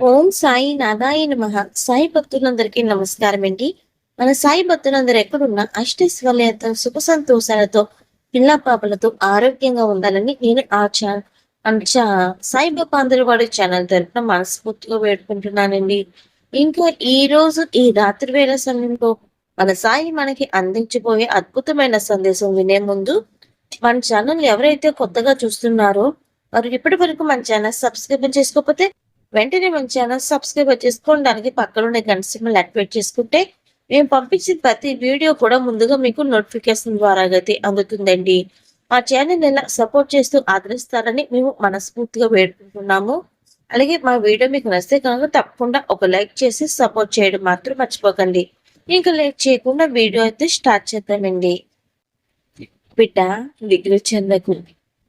ఓం సాయి నాదాయ నమ. సాయి భక్తులందరికీ నమస్కారం అండి. మన సాయి భక్తులందరూ ఎక్కడున్నా అష్టైశ్వర్యాలతో సుఖ సంతోషాలతో పిల్ల పాపలతో ఆరోగ్యంగా ఉండాలని నేను ఆ ఛానల్ అంచా సాయిబాబా అందరి వాడి ఛానల్ తరఫున మనస్ఫూర్తిగా వేడుకుంటున్నానండి. ఇంకా ఈ రోజు ఈ రాత్రి వేళ సమయంలో మన సాయి మనకి అందించబోయే అద్భుతమైన సందేశం వినే ముందు మన ఛానల్ ఎవరైతే కొత్తగా చూస్తున్నారో వారు ఇప్పటి వరకు మన ఛానల్ సబ్స్క్రైబ్ చేసుకోకపోతే వెంటనే మన ఛానల్ సబ్స్క్రైబ్ చేసుకోవడానికి పక్కనున్న గంట సింబల్ యాక్టివేట్ చేసుకుంటే మేము పంపించిన ప్రతి వీడియో కూడా ముందుగా మీకు నోటిఫికేషన్ ద్వారా అయితే అందుతుందండి. మా ఛానల్ ఎలా సపోర్ట్ చేస్తూ ఆదరిస్తారని మేము మనస్ఫూర్తిగా వేడుకుంటున్నాము. అలాగే మా వీడియో మీకు నచ్చితే కనుక తప్పకుండా ఒక లైక్ చేసి సపోర్ట్ చేయడం మాత్రం మర్చిపోకండి. ఇంకా లైక్ చేయకుండా వీడియో అయితే స్టార్ట్ చేద్దామండి. బిడ్డ దిగులు చెందకు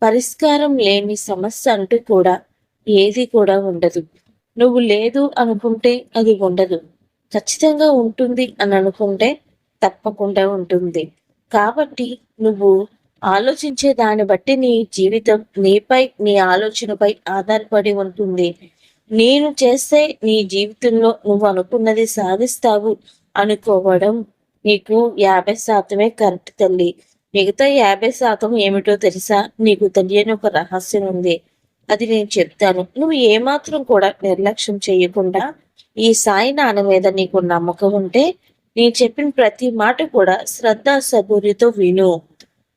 పరిష్కారం లేని సమస్య అంటూ కూడా ఏది కూడా ఉండదు. నువ్వు లేదు అనుకుంటే అది ఉండదు. ఖచ్చితంగా ఉంటుంది అని అనుకుంటే తప్పకుండా ఉంటుంది. కాబట్టి నువ్వు ఆలోచించే దాన్ని బట్టి నీ జీవితం నీపై నీ ఆలోచనపై ఆధారపడి ఉంటుంది. నేను చేస్తే నీ జీవితంలో నువ్వు అనుకున్నది సాధిస్తావు అనుకోవడం నీకు యాభై శాతమే కరెక్ట్ తల్లి. మిగతా యాభై శాతం ఏమిటో తెలుసా? నీకు తెలియని ఒక రహస్యం ఉంది. అది నేను చెప్తాను. నువ్వు ఏమాత్రం కూడా నిర్లక్ష్యం చేయకుండా ఈ సాయి నాన్న మీద నీకు నమ్మకం ఉంటే నేను చెప్పిన ప్రతి మాట కూడా శ్రద్ధ సబూరితో విను.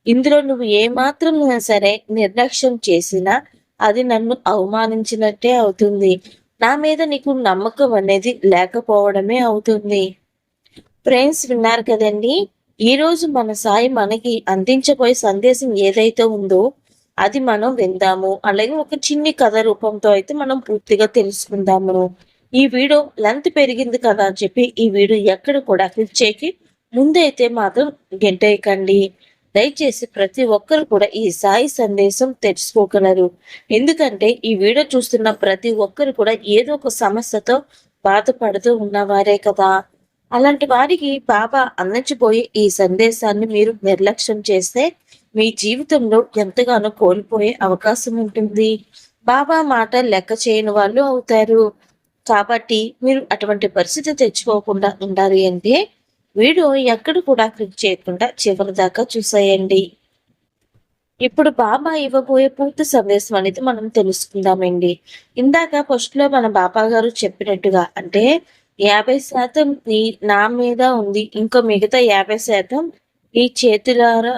ఇందులో నువ్వు ఏమాత్రం సరే నిర్లక్ష్యం చేసినా అది నన్ను అవమానించినట్టే అవుతుంది. నా మీద నీకు నమ్మకం అనేది లేకపోవడమే అవుతుంది. ఫ్రెండ్స్ విన్నారు కదండి? ఈరోజు మన సాయి మనకి అందించబోయే సందేశం ఏదైతే ఉందో అది మనం విందాము. అలాగే ఒక చిన్ని కథ రూపంతో అయితే మనం పూర్తిగా తెలుసుకుందాము. ఈ వీడియో లెంత్ పెరిగింది కదా అని చెప్పి ఈ వీడియో ఎక్కడ కూడా క్లిక్ చేయకి ముందైతే మాత్రం గెంటేయకండి. దయచేసి ప్రతి ఒక్కరు కూడా ఈ సాయి సందేశం తెలుసుకోగలరు. ఎందుకంటే ఈ వీడియో చూస్తున్న ప్రతి ఒక్కరు కూడా ఏదో ఒక సమస్యతో బాధపడుతూ ఉన్నవారే కదా. అలాంటి వారికి బాబా అందించబోయే ఈ సందేశాన్ని మీరు నిర్లక్ష్యం చేస్తే మీ జీవితంలో ఎంతగానో కోల్పోయే అవకాశం ఉంటుంది. బాబా మాట లెక్క చేయని వాళ్ళు అవుతారు. కాబట్టి మీరు అటువంటి పరిస్థితి తెచ్చుకోకుండా ఉండాలి అంటే వీడియో ఎక్కడ కూడా క్లిక్ చేయకుండా చివరి దాకా చూసేయండి. ఇప్పుడు బాబా ఇవ్వబోయే పూర్తి సందేశం అనేది మనం తెలుసుకుందామండి. ఇందాక ఫస్ట్లో మన బాబా గారు చెప్పినట్టుగా అంటే యాభై శాతం నా మీద ఉంది. ఇంకో మిగతా యాభై శాతం ఈ చేతులారా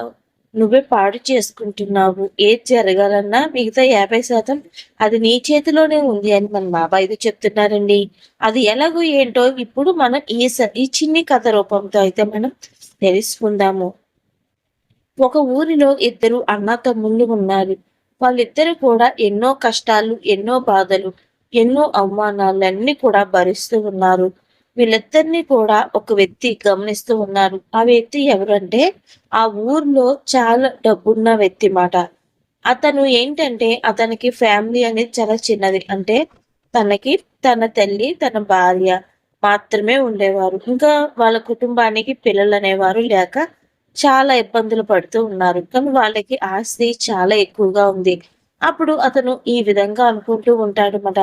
నువ్వే పాడు చేసుకుంటున్నావు. ఏది జరగాలన్నా మిగతా యాభై శాతం అది నీ చేతిలోనే ఉంది అని మన బాబాయ్ చెప్తున్నారండి. అది ఎలాగో ఏంటో ఇప్పుడు మనం ఈ ఈ చిన్ని కథ రూపంతో అయితే మనం తెలుసుకుందాము. ఒక ఊరిలో ఇద్దరు అన్న తమ్ముళ్ళు ఉన్నారు. వాళ్ళిద్దరు కూడా ఎన్నో కష్టాలు ఎన్నో బాధలు ఎన్నో అవమానాలన్నీ కూడా భరిస్తూ ఉన్నారు. వీళ్ళిద్దరినీ కూడా ఒక వ్యక్తి గమనిస్తూ ఉన్నారు. ఆ వ్యక్తి ఎవరంటే ఆ ఊర్లో చాలా డబ్బున్న వ్యక్తి మాట. అతను ఏంటంటే అతనికి ఫ్యామిలీ అనేది చాలా చిన్నది. అంటే తనకి తన తల్లి తన భార్య మాత్రమే ఉండేవారు. ఇంకా వాళ్ళ కుటుంబానికి పిల్లలు అనేవారు లేక చాలా ఇబ్బందులు పడుతూ ఉన్నారు. కానీ వాళ్ళకి ఆస్తి చాలా ఎక్కువగా ఉంది. అప్పుడు అతను ఈ విధంగా అనుకుంటూ ఉంటాడు మాట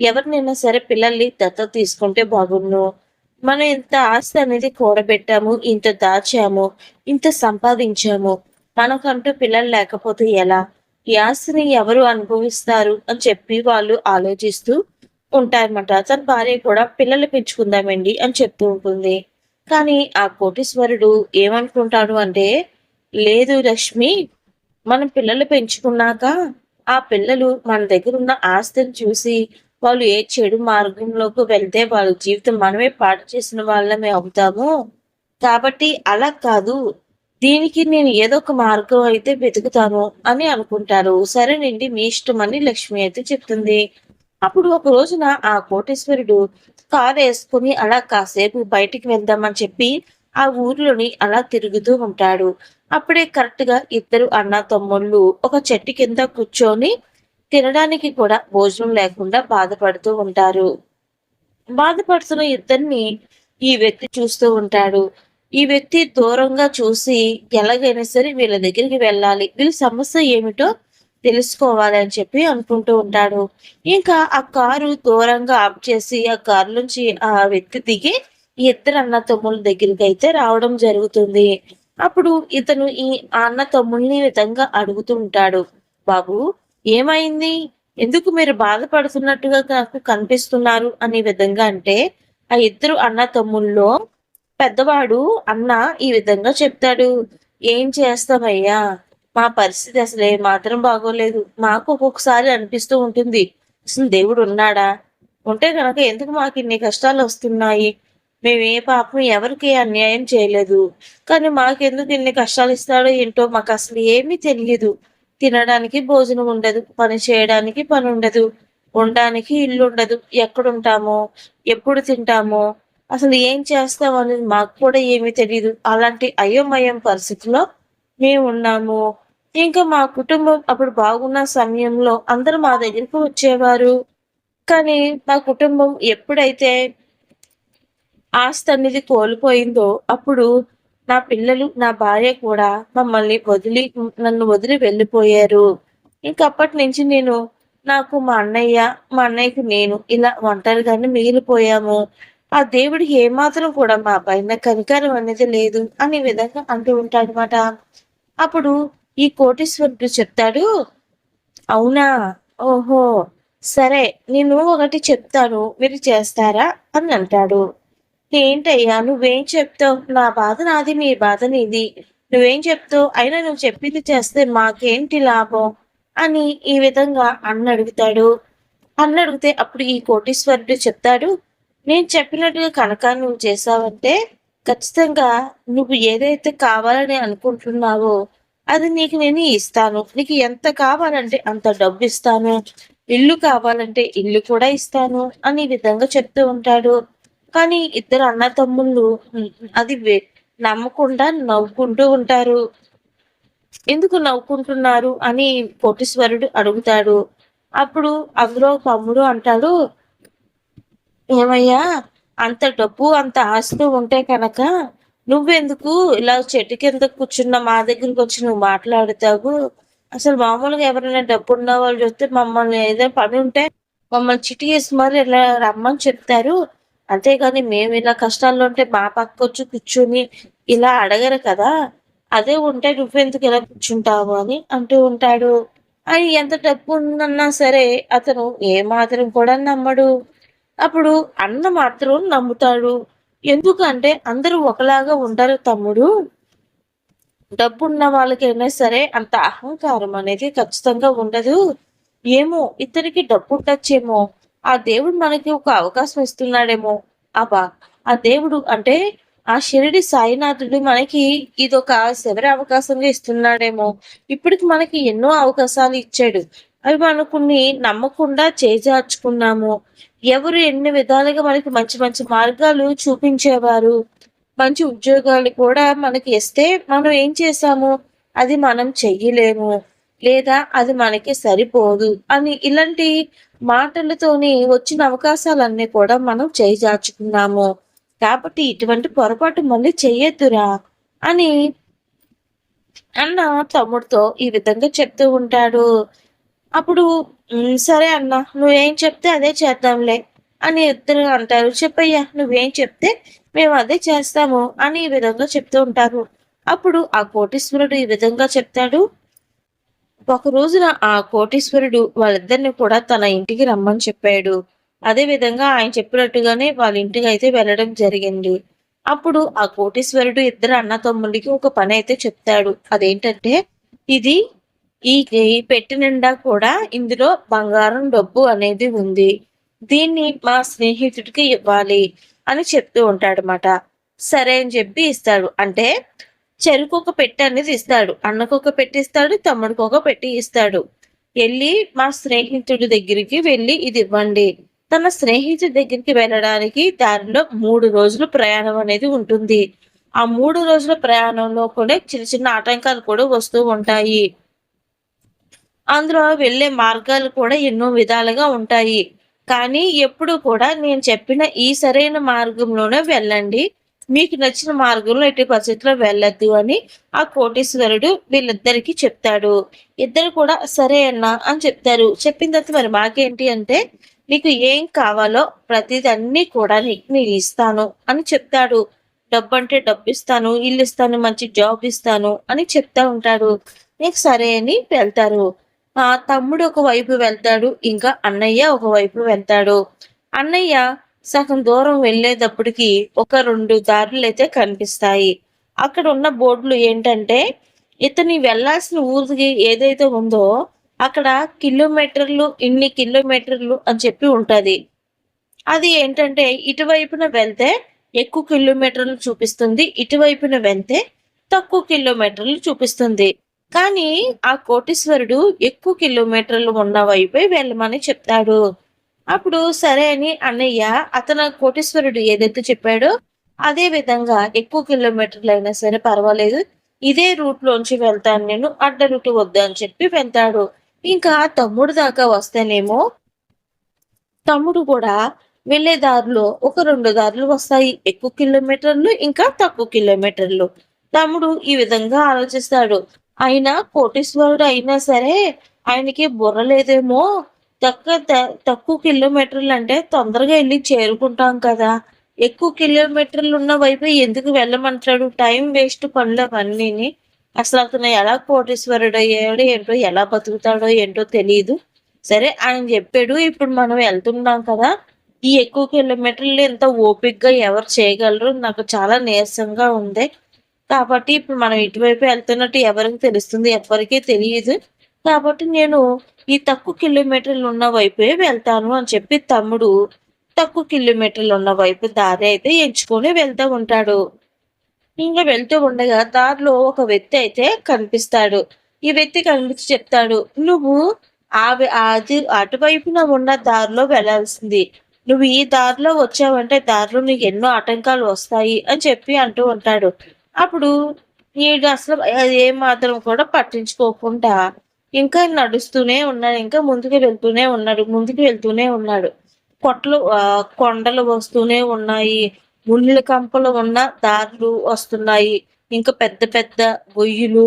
ఎవరినైనా సరే పిల్లల్ని దత్తత తీసుకుంటే బాగుండు. మనం ఇంత ఆస్తి అనేది కూడబెట్టాము ఇంత దాచాము ఇంత సంపాదించాము. మనకంటూ పిల్లలు లేకపోతే ఎలా? ఈ ఆస్తిని ఎవరు అనుభవిస్తారు అని చెప్పి వాళ్ళు ఆలోచిస్తూ ఉంటారన్నమాట. తన భార్య కూడా పిల్లలు పెంచుకుందామండి అని చెప్తూ ఉంటుంది. కానీ ఆ కోటీశ్వరుడు ఏమనుకుంటాడు అంటే లేదు లక్ష్మి మనం పిల్లలు పెంచుకున్నాక ఆ పిల్లలు మన దగ్గర ఉన్న ఆస్తిని చూసి వాళ్ళు ఏ చెడు మార్గంలోకి వెళ్తే వాళ్ళ జీవితం మనమే పాటు చేసిన వాళ్ళమే అవుతాము. కాబట్టి అలా కాదు. దీనికి నేను ఏదో ఒక మార్గం అయితే వెతుకుతాను అని అనుకుంటారు. సరేనండి మీ ఇష్టం అని లక్ష్మి అయితే చెప్తుంది. అప్పుడు ఒక రోజున ఆ కోటేశ్వరుడు కారు వేసుకుని అలా కాసేపు బయటికి వెళ్దామని చెప్పి ఆ ఊర్లోని అలా తిరుగుతూ ఉంటాడు. అప్పుడే కరెక్ట్గా ఇద్దరు అన్న తమ్ముళ్ళు ఒక చెట్టు కింద కూర్చొని తినడానికి కూడా భోజనం లేకుండా బాధపడుతూ ఉంటారు. బాధపడుతున్న ఇద్దరిని ఈ వ్యక్తి చూస్తూ ఉంటాడు. ఈ వ్యక్తి దూరంగా చూసి ఎలాగైనా సరే వీళ్ళ దగ్గరికి వెళ్ళాలి. వీళ్ళ సమస్య ఏమిటో తెలుసుకోవాలి అని చెప్పి అనుకుంటూ ఉంటాడు. ఇంకా ఆ కారు దూరంగా ఆఫ్ చేసి ఆ కారు నుంచి ఆ వ్యక్తి దిగి ఈ ఇద్దరు అన్న తమ్ముళ్ళ దగ్గరికి అయితే రావడం జరుగుతుంది. అప్పుడు ఇతను ఈ అన్న తమ్ముల్ని విధంగా అడుగుతూ ఉంటాడు. బాబు ఏమైంది? ఎందుకు మీరు బాధపడుతున్నట్టుగా నాకు కనిపిస్తున్నారు అనే విధంగా అంటే ఆ ఇద్దరు అన్న తమ్ముల్లో పెద్దవాడు అన్న ఈ విధంగా చెప్తాడు. ఏం చేస్తామయ్యా మా పరిస్థితి అసలు ఏ మాత్రం బాగోలేదు. మాకు ఒక్కొక్కసారి అనిపిస్తూ ఉంటుంది. అసలు దేవుడు ఉన్నాడా? ఉంటే కనుక ఎందుకు మాకు ఇన్ని కష్టాలు వస్తున్నాయి? మేము ఏ పాపం ఎవరికి అన్యాయం చేయలేదు. కానీ మాకెందుకు ఇన్ని కష్టాలు ఇస్తాడో ఏంటో మాకు అసలు ఏమీ తెలియదు. తినడానికి భోజనం ఉండదు పని చేయడానికి పని ఉండదు ఉండడానికి ఇల్లు ఉండదు. ఎక్కడుంటామో ఎప్పుడు తింటామో అసలు ఏం చేస్తాం అనేది మాకు కూడా ఏమీ తెలియదు అలాంటి అయోమయం పరిస్థితిలో మేము ఉన్నాము. ఇంకా మా కుటుంబం అప్పుడు బాగున్న సమయంలో అందరూ మా దగ్గరికి వచ్చేవారు. కానీ మా కుటుంబం ఎప్పుడైతే ఆస్తి అనేది కోల్పోయిందో అప్పుడు నా పిల్లలు నా భార్య కూడా మమ్మల్ని వదిలి నన్ను వదిలి వెళ్ళిపోయారు. ఇంకప్పటి నుంచి నేను నాకు మా అన్నయ్య మా అన్నయ్యకి నేను ఇలా ఒంటరిగానే మిగిలిపోయాము. ఆ దేవుడికి ఏమాత్రం కూడా మా పైన కనికారం అనేది లేదు అనే విధంగా అంటూ ఉంటాడనమాట అప్పుడు ఈ కోటీశ్వరుడు చెప్తాడు అవునా? ఓహో! సరే నేను ఒకటి చెప్తాను మీరు చేస్తారా? అని అంటాడు. ఏంటయ్యా? నువ్వేం చెప్తావు? నా బాధ నాది నీ బాధ నీది. నువ్వేం చెప్తావు? అయినా నువ్వు చెప్పింది చేస్తే మాకేంటి లాభం? అని ఈ విధంగా అన్న అడుగుతాడు. అన్న అడిగితే అప్పుడు ఈ కోటీశ్వరుడు చెప్తాడు నేను చెప్పినట్టుగా కనుక నువ్వు చేసావంటే ఖచ్చితంగా నువ్వు ఏదైతే కావాలని అనుకుంటున్నావో అది నీకు నేను ఇస్తాను. నీకు ఎంత కావాలంటే అంత డబ్బు ఇస్తాను. ఇల్లు కావాలంటే ఇల్లు కూడా ఇస్తాను అని ఈ విధంగా చెప్తూ ఉంటాడు. కానీ ఇద్దరు అన్న తమ్ముళ్ళు అది నమ్మకుండా నవ్వుకుంటూ ఉంటారు. ఎందుకు నవ్వుకుంటున్నారు అని కోటీశ్వరుడు అడుగుతాడు. అప్పుడు అందులో తమ్ముడు అంటాడు ఏమయ్యా అంత డబ్బు అంత ఆస్తి ఉంటే కనుక నువ్వెందుకు ఇలా చెట్టు కింద కూర్చున్న మా దగ్గరికి వచ్చి నువ్వు మాట్లాడుతావు? అసలు మామూలుగా ఎవరైనా డబ్బు ఉన్న వాళ్ళు చూస్తే మమ్మల్ని ఏదైనా పని ఉంటే మమ్మల్ని చిటికేసి మరి ఇలా రమ్మని చెప్తారు. అంతేగాని మేము ఇలా కష్టాల్లో ఉంటే మా పక్క వచ్చి కూర్చుని ఇలా అడగరు కదా. అదే ఉంటే నువ్వెందుకు ఇలా కూర్చుంటావు అని అంటూ ఉంటాడు. అని ఎంత డబ్బు ఉందన్నా సరే అతను ఏ మాత్రం కూడా నమ్మడు. అప్పుడు అన్న మాత్రం నమ్ముతాడు. ఎందుకంటే అందరూ ఒకలాగా ఉండరు తమ్ముడు. డబ్బున్న వాళ్ళకైనా సరే అంత అహంకారం అనేది ఖచ్చితంగా ఉండదు. ఏమో ఇతనికి డబ్బు ఉండొచ్చేమో ఆ దేవుడు మనకి ఒక అవకాశం ఇస్తున్నాడేమో. అబ్బా ఆ దేవుడు అంటే ఆ షిరిడి సాయినాథుడు మనకి ఇదొక శబరి అవకాశంగా ఇస్తున్నాడేమో. ఇప్పటికి మనకి ఎన్నో అవకాశాలు ఇచ్చాడు. అవి మనకుని నమ్మకుండా చేజార్చుకున్నాము. ఎవరు ఎన్ని విధాలుగా మనకి మంచి మంచి మార్గాలు చూపించేవారు? మంచి ఉద్యోగాలు కూడా మనకి ఇస్తే మనం ఏం చేసాము అది మనం చెయ్యలేము. లేదా అది మనకి సరిపోదు అని ఇలాంటి మాటలతోని వచ్చిన అవకాశాలన్నీ కూడా మనం చేజార్చుకున్నాము. కాబట్టి ఇటువంటి పొరపాటు మళ్ళీ చెయ్యొద్దురా అని అన్న తమ్ముడితో ఈ విధంగా చెప్తూ ఉంటాడు. అప్పుడు సరే అన్న నువ్వేం చెప్తే అదే చేద్దాంలే అని ఇద్దరు అంటారు. చెప్పయ్యా నువ్వేం చెప్తే మేము అదే చేస్తాము అని ఈ విధంగా చెప్తూ ఉంటారు. అప్పుడు ఆ కోటీశ్వరుడు ఈ విధంగా చెప్తాడు. ఒక రోజున ఆ కోటీశ్వరుడు వాళ్ళిద్దరిని కూడా తన ఇంటికి రమ్మని చెప్పాడు. అదే విధంగా ఆయన చెప్పినట్టుగానే వాళ్ళ ఇంటికి అయితే వెళ్ళడం జరిగింది. అప్పుడు ఆ కోటీశ్వరుడు ఇద్దరు అన్న ఒక పని అయితే చెప్తాడు. అదేంటంటే ఇది ఈ పెట్టి నిండా కూడా ఇందులో బంగారం డబ్బు అనేది ఉంది. దీన్ని మా స్నేహితుడికి ఇవ్వాలి అని చెప్తూ ఉంటాడనమాట సరే అని చెప్పి ఇస్తాడు. అంటే చెరుకు ఒక పెట్టి అనేది ఇస్తాడు. అన్నకు ఒక పెట్టి ఇస్తాడు తమ్ముడికి ఒక పెట్టి ఇస్తాడు. వెళ్ళి మా స్నేహితుడి దగ్గరికి వెళ్ళి ఇది ఇవ్వండి. తన స్నేహితుడి దగ్గరికి వెళ్ళడానికి దారిలో మూడు రోజులు ప్రయాణం అనేది ఉంటుంది. ఆ మూడు రోజుల ప్రయాణంలో కూడా చిన్న చిన్న ఆటంకాలు కూడా వస్తూ ఉంటాయి. అందులో వెళ్ళే మార్గాలు కూడా ఎన్నో విధాలుగా ఉంటాయి. కానీ ఎప్పుడు కూడా నేను చెప్పిన ఈ సరైన మార్గంలోనే వెళ్ళండి. మీకు నచ్చిన మార్గంలో ఎట్టి పరిస్థితిలో వెళ్ళొద్దు అని ఆ కోటేశ్వరుడు వీళ్ళిద్దరికి చెప్తాడు. ఇద్దరు కూడా సరే అన్నా అని చెప్తారు. చెప్పిన తర్వాత మరి మాకేంటి అంటే నీకు ఏం కావాలో ప్రతిదన్నీ కూడా నీకు నేను ఇస్తాను అని చెప్తాడు. డబ్బు అంటే డబ్బు ఇస్తాను ఇల్లు ఇస్తాను మంచి జాబ్ ఇస్తాను అని చెప్తా ఉంటాడు. నీకు సరే అని వెళ్తారు. ఆ తమ్ముడు ఒక వైపు వెళ్తాడు ఇంకా అన్నయ్య ఒక వైపు వెళ్తాడు. అన్నయ్య సగం దూరం వెళ్ళేటప్పటికి ఒక రెండు దారులు అయితే కనిపిస్తాయి. అక్కడ ఉన్న బోర్డులు ఏంటంటే ఇతని వెళ్ళాల్సిన ఊరికి ఏదైతే ఉందో అక్కడ కిలోమీటర్లు ఇన్ని కిలోమీటర్లు అని చెప్పి ఉంటుంది. అది ఏంటంటే ఇటువైపున వెళ్తే ఎక్కువ కిలోమీటర్లు చూపిస్తుంది ఇటువైపున వెళ్తే తక్కువ కిలోమీటర్లు చూపిస్తుంది. కానీ ఆ కోటీశ్వరుడు ఎక్కువ కిలోమీటర్లు ఉన్న వైపే వెళ్ళమని చెప్తాడు. అప్పుడు సరే అని అన్నయ్య అతను కోటేశ్వరుడు ఏదైతే చెప్పాడో అదే విధంగా ఎక్కువ కిలోమీటర్లు అయినా సరే పర్వాలేదు ఇదే రూట్ లోంచి వెళ్తాను నేను అడ్డ రూట్ వద్దా అని చెప్పి వెళ్తాడు. ఇంకా తమ్ముడు దాకా వస్తేనేమో తమ్ముడు కూడా వెళ్ళే దారిలో ఒక రెండు దారులు వస్తాయి ఎక్కువ కిలోమీటర్లు ఇంకా తక్కువ కిలోమీటర్లు. తమ్ముడు ఈ విధంగా ఆలోచిస్తాడు. అయినా కోటేశ్వరుడు అయినా సరే ఆయనకి బుర్ర లేదేమో తక్కువ తక్కువ కిలోమీటర్లు అంటే తొందరగా వెళ్ళి చేరుకుంటాం కదా. ఎక్కువ కిలోమీటర్లు ఉన్న వైపు ఎందుకు వెళ్ళమంటాడు? టైం వేస్ట్ పనులు అవన్నీని. అసలు అతను ఎలా కోటేశ్వరుడు అయ్యాడో ఏంటో ఎలా బతుకుతాడో ఏంటో తెలియదు సరే ఆయన చెప్పాడు ఇప్పుడు మనం వెళ్తున్నాం కదా. ఈ ఎక్కువ కిలోమీటర్లు ఎంత ఓపిక్గా ఎవరు చేయగలరు? నాకు చాలా నీరసంగా ఉంది. కాబట్టి ఇప్పుడు మనం ఇటువైపు వెళ్తున్నట్టు ఎవరికి తెలుస్తుంది? ఎవరికీ తెలియదు. కాబట్టి నేను ఈ తక్కువ కిలోమీటర్లు ఉన్న వైపే వెళ్తాను అని చెప్పి తమ్ముడు తక్కువ కిలోమీటర్లు ఉన్న వైపు దారి అయితే ఎంచుకొని వెళ్తూ ఉంటాడు. ఇంకా వెళ్తూ ఉండగా దారిలో ఒక వ్యక్తి అయితే కనిపిస్తాడు. ఈ వ్యక్తి కనిపించి చెప్తాడు నువ్వు ఆ అది అటువైపున ఉన్న దారిలో వెళ్ళాల్సింది నువ్వు ఈ దారిలో వచ్చావంటే దారిలో నీకు ఎన్నో ఆటంకాలు వస్తాయి అని చెప్పి అంటూ ఉంటాడు. అప్పుడు ఈడు అసలు ఏమాత్రం మాత్రం కూడా పట్టించుకోకుండా ఇంకా నడుస్తూనే ఉన్నాడు ఇంకా ముందుకు వెళ్తూనే ఉన్నాడు ముందుకు వెళ్తూనే ఉన్నాడు. కొట్లు కొండలు వస్తూనే ఉన్నాయి ముళ్ళ కంపలు ఉన్న దారులు వస్తున్నాయి ఇంకా పెద్ద పెద్ద గొయ్యులు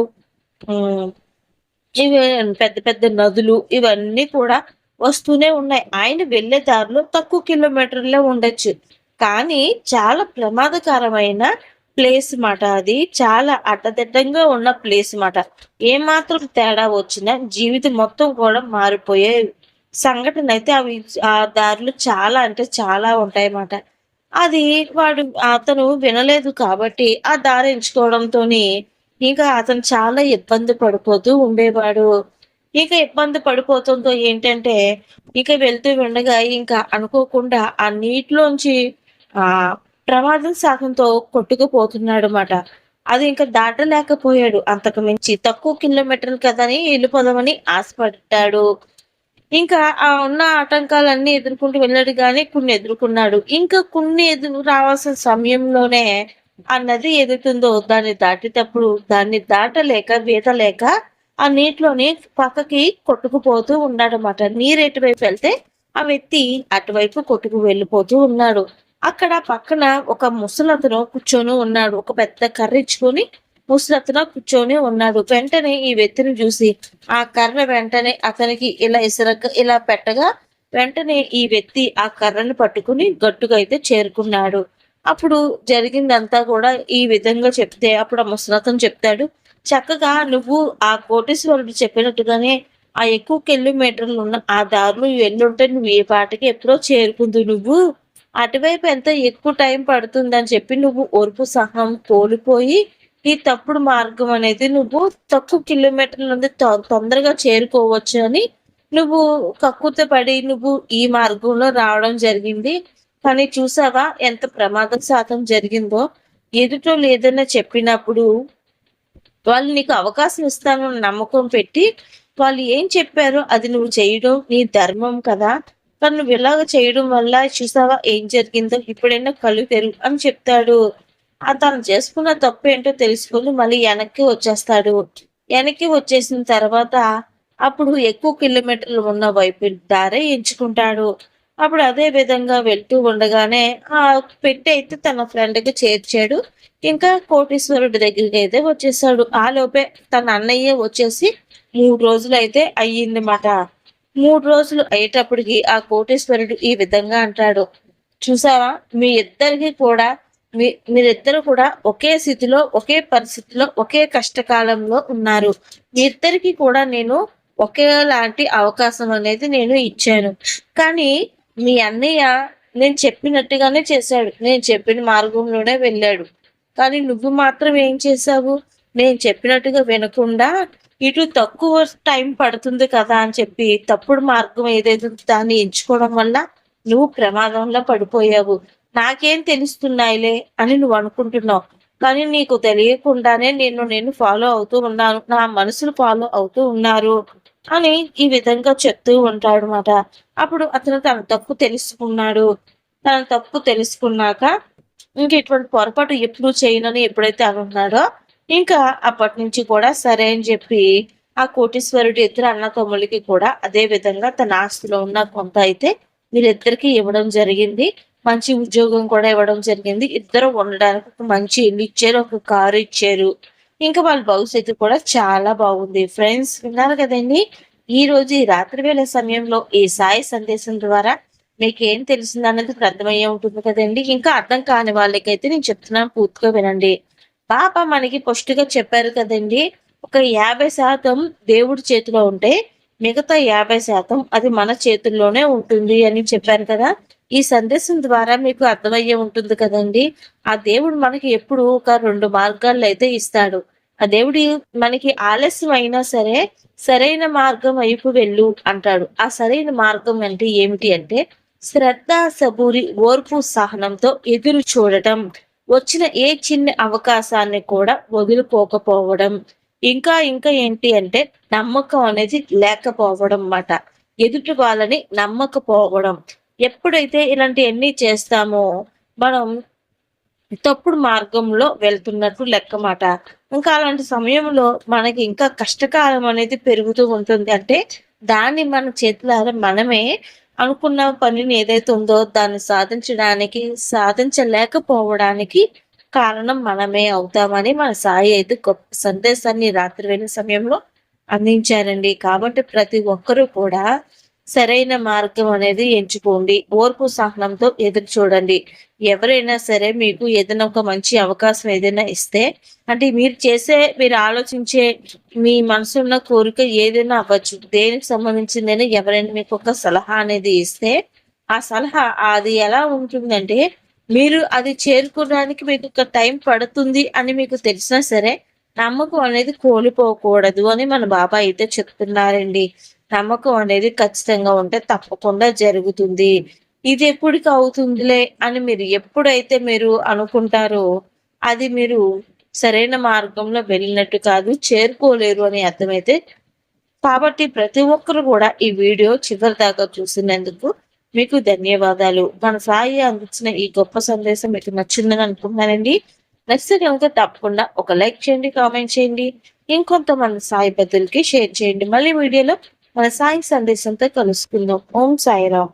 ఇవి పెద్ద పెద్ద నదులు ఇవన్నీ కూడా వస్తూనే ఉన్నాయి. ఆయన వెళ్ళే దారిలో తక్కువ కిలోమీటర్లే ఉండొచ్చు. కానీ చాలా ప్రమాదకరమైన ప్లేస్ మాట అది. చాలా అడ్డదిడ్డంగా ఉన్న ప్లేస్ మాట. ఏమాత్రం తేడా వచ్చినా జీవితం మొత్తం కూడా మారిపోయే సంఘటన అయితే అవి ఆ దారిలో చాలా అంటే చాలా ఉంటాయి అన్నమాట అది వాడు అతను వినలేదు కాబట్టి ఆ దారి ఎంచుకోవడంతో ఇంకా అతను చాలా ఇబ్బంది పడిపోతూ ఉండేవాడు. ఇంకా ఇబ్బంది పడిపోతుందో ఏంటంటే ఇక వెళ్తూ ఉండగా ఇంకా అనుకోకుండా ఆ నీటిలోంచి ఆ ప్రమాదం సాగంతో కొట్టుకుపోతున్నాడు అనమాట అది ఇంకా దాటలేకపోయాడు. అంతకు మించి తక్కువ కిలోమీటర్లు కదని వెళ్ళిపోదామని ఆశపడ్డాడు. ఇంకా ఆ ఉన్న ఆటంకాలన్నీ ఎదుర్కొంటూ వెళ్ళాడు కానీ కొన్ని ఎదుర్కొన్నాడు. ఇంకా కొన్ని ఎదురు రావాల్సిన సమయంలోనే ఆ నది ఎదుగుతుందో దాన్ని దాటేటప్పుడు దాన్ని దాటలేక వీదలేక ఆ నీటిలోని పక్కకి కొట్టుకుపోతూ ఉన్నాడనమాట నీరు ఎటువైపు వెళ్తే ఆ వ్యక్తి అటువైపు కొట్టుకు వెళ్ళిపోతూ ఉన్నాడు. అక్కడ పక్కన ఒక ముసలతను కూర్చొని ఉన్నాడు. ఒక పెద్ద కర్ర ఇచ్చుకొని ముసలతను కూర్చొని ఉన్నాడు. వెంటనే ఈ వ్యక్తిని చూసి ఆ కర్ర వెంటనే అతనికి ఇలా ఇసరక ఇలా పెట్టగా వెంటనే ఈ వ్యక్తి ఆ కర్రను పట్టుకుని గట్టుగా అయితే చేరుకున్నాడు. అప్పుడు జరిగిందంతా కూడా ఈ విధంగా చెప్తే అప్పుడు ఆ ముసలతను చెప్తాడు చక్కగా నువ్వు ఆ కోటేశ్వరుడు చెప్పినట్టుగానే ఆ ఎక్కువ కిలోమీటర్లు ఉన్న ఆ దారులు ఎల్లుంటే నువ్వు ఏ పాటకి ఎప్పుడో చేరుకుందు నువ్వు. అటువైపు ఎంత ఎక్కువ టైం పడుతుందని చెప్పి నువ్వు ఓర్పు సహం కోల్పోయి ఈ తప్పుడు మార్గం అనేది నువ్వు తక్కువ కిలోమీటర్ల నుండి తొందరగా చేరుకోవచ్చు అని నువ్వు కక్కుత పడి నువ్వు ఈ మార్గంలో రావడం జరిగింది. కానీ చూసావా ఎంత ప్రమాద శాతం జరిగిందో? ఎదుటో లేదన్నా చెప్పినప్పుడు వాళ్ళు నీకు అవకాశం ఇస్తానన్న నమ్మకం పెట్టి వాళ్ళు ఏం చెప్పారో అది నువ్వు చేయడం నీ ధర్మం కదా. కానీ నువ్వు ఇలాగ చేయడం వల్ల చూసావా ఏం జరిగిందో? ఇప్పుడైనా కళ్ళు తెరుగు అని చెప్తాడు. తను చేసుకున్న తప్పు ఏంటో తెలుసుకుని మళ్ళీ వెనక్కి వచ్చేస్తాడు. వెనక్కి వచ్చేసిన తర్వాత అప్పుడు ఎక్కువ కిలోమీటర్లు ఉన్న వైపు దారే ఎంచుకుంటాడు. అప్పుడు అదే విధంగా వెళ్తూ ఉండగానే ఆ పెట్టి అయితే తన ఫ్రెండ్కి చేర్చాడు. ఇంకా కోటీశ్వరుడి దగ్గరికి అయితే వచ్చేసాడు ఆ లోపే తన అన్నయ్య వచ్చేసి మూడు రోజులు అయితే అయ్యిందన్నమాట మూడు రోజులు అయ్యేటప్పటికి ఆ కోటేశ్వరుడు ఈ విధంగా అంటాడు. చూసావా? మీ ఇద్దరికి కూడా మీ మీరిద్దరు కూడా ఒకే స్థితిలో ఒకే పరిస్థితిలో ఒకే కష్టకాలంలో ఉన్నారు. మీ ఇద్దరికి కూడా నేను ఒకేలాంటి అవకాశం అనేది నేను ఇచ్చాను. కానీ మీ అన్నయ్య నేను చెప్పినట్టుగానే చేశాడు. నేను చెప్పిన మార్గంలోనే వెళ్ళాడు. కానీ నువ్వు మాత్రం ఏం చేశావు? నేను చెప్పినట్టుగా వినకుండా ఇటు తక్కువ టైం పడుతుంది కదా అని చెప్పి తప్పుడు మార్గం ఏదైతే దాన్ని ఎంచుకోవడం వల్ల నువ్వు ప్రమాదంలో పడిపోయావు. నాకేం తెలుస్తున్నాయిలే అని నువ్వు అనుకుంటున్నావు. కానీ నీకు తెలియకుండానే నేను నేను ఫాలో అవుతూ ఉన్నాను. నా మనసులు ఫాలో అవుతూ ఉన్నారు అని ఈ విధంగా చెప్తూ ఉంటాడు అనమాట అప్పుడు అతను తన తప్పు తెలుసుకున్నాడు. తన తప్పు తెలుసుకున్నాక ఇంక ఇటువంటి పొరపాటు ఎప్పుడు చేయనని ఎప్పుడైతే అనున్నాడో ఇంకా అప్పటి నుంచి కూడా సరే అని చెప్పి ఆ కోటీశ్వరుడు ఇద్దరు అన్న తమ్ముళ్ళకి కూడా అదే విధంగా తన ఆస్తిలో ఉన్న కొంత అయితే వీరిద్దరికి ఇవ్వడం జరిగింది. మంచి ఉద్యోగం కూడా ఇవ్వడం జరిగింది. ఇద్దరు ఉండడానికి ఒక మంచి ఇల్లు ఇచ్చారు ఒక కారు ఇచ్చారు. ఇంకా వాళ్ళ భవిష్యత్తు కూడా చాలా బాగుంది. ఫ్రెండ్స్ విన్నారు కదండి? ఈ రోజు ఈ రాత్రి వేళ సమయంలో ఈ సాయి సందేశం ద్వారా మీకు ఏం తెలిసిందన్నది అర్థమయ్యే ఉంటుంది కదండి? ఇంకా అర్థం కాని వాళ్ళకైతే నేను చెప్తున్నాను పూర్తిగా వినండి. పాప మనకి పొష్టిగా చెప్పారు కదండి ఒక యాభై శాతం దేవుడి చేతిలో ఉంటే మిగతా యాభై శాతం అది మన చేతుల్లోనే ఉంటుంది అని చెప్పారు కదా. ఈ సందేశం ద్వారా మీకు అర్థమయ్యే ఉంటుంది కదండి ఆ దేవుడు మనకి ఎప్పుడు ఒక రెండు మార్గాల్లో అయితే ఇస్తాడు. ఆ దేవుడి మనకి ఆలస్యం అయినా సరే సరైన మార్గం వైపు వెళ్ళు అంటాడు. ఆ సరైన మార్గం అంటే ఏమిటి అంటే శ్రద్ధ సబూరి ఓర్పు సహనంతో ఎదురు చూడటం. వచ్చిన ఏ చిన్న అవకాశాన్ని కూడా వదిలిపోకపోవడం ఇంకా ఇంకా ఏంటి అంటే నమ్మకం అనేది లేకపోవడం అన్నమాట. ఎదుటి వాళ్ళని నమ్మకపోవడం. ఎప్పుడైతే ఇలాంటివన్నీ చేస్తామో మనం తప్పుడు మార్గంలో వెళ్తున్నట్టు లెక్కమాట ఇంకా అలాంటి సమయంలో మనకి ఇంకా కష్టకాలం అనేది పెరుగుతూ ఉంటుంది. అంటే దాన్ని మన చేతులారా మనమే అనుకున్న పనిని ఏదైతే ఉందో దాన్ని సాధించడానికి సాధించలేకపోవడానికి కారణం మనమే అవుతామని మన సాయి అయితే గొప్ప సందేశాన్ని రాత్రి వెళ్ళిన సమయంలో అందించారండి. కాబట్టి ప్రతి ఒక్కరూ కూడా సరైన మార్గం అనేది ఎంచుకోండి. ఓర్పు సహనంతో ఎదురు చూడండి. ఎవరైనా సరే మీకు ఏదైనా ఒక మంచి అవకాశం ఏదైనా ఇస్తే అంటే మీరు చేసే మీరు ఆలోచించే మీ మనసున్న కోరిక ఏదైనా అవ్వచ్చు. దేనికి సంబంధించిందైనా ఎవరైనా మీకు ఒక సలహా అనేది ఇస్తే ఆ సలహా అది ఎలా ఉంటుందంటే మీరు అది చేరుకోవడానికి మీకు ఒక టైం పడుతుంది అని మీకు తెలిసినా సరే నమ్మకం అనేది కోల్పోకూడదు అని మన బాబా అయితే చెప్తున్నారండి. నమ్మకం అనేది ఖచ్చితంగా ఉంటే తప్పకుండా జరుగుతుంది. ఇది ఎప్పటికి అవుతుందిలే అని మీరు ఎప్పుడైతే మీరు అనుకుంటారో అది మీరు సరైన మార్గంలో వెళ్ళినట్టు కాదు చేరుకోలేరు అని అర్థమైతే కాబట్టి ప్రతి ఒక్కరు కూడా ఈ వీడియో చివరి దాకా చూసినందుకు మీకు ధన్యవాదాలు. మన సాయి అందించిన ఈ గొప్ప సందేశం మీకు నచ్చిందని అనుకుంటున్నానండి. నచ్చితే కనుక తప్పకుండా ఒక లైక్ చేయండి కామెంట్ చేయండి. ఇంకొంతమంది సాయి పెద్దలకి షేర్ చేయండి. మళ్ళీ వీడియోలో మన సాయి సందేశంతో కలుసుకుందాం. ఓం సాయిరామ్.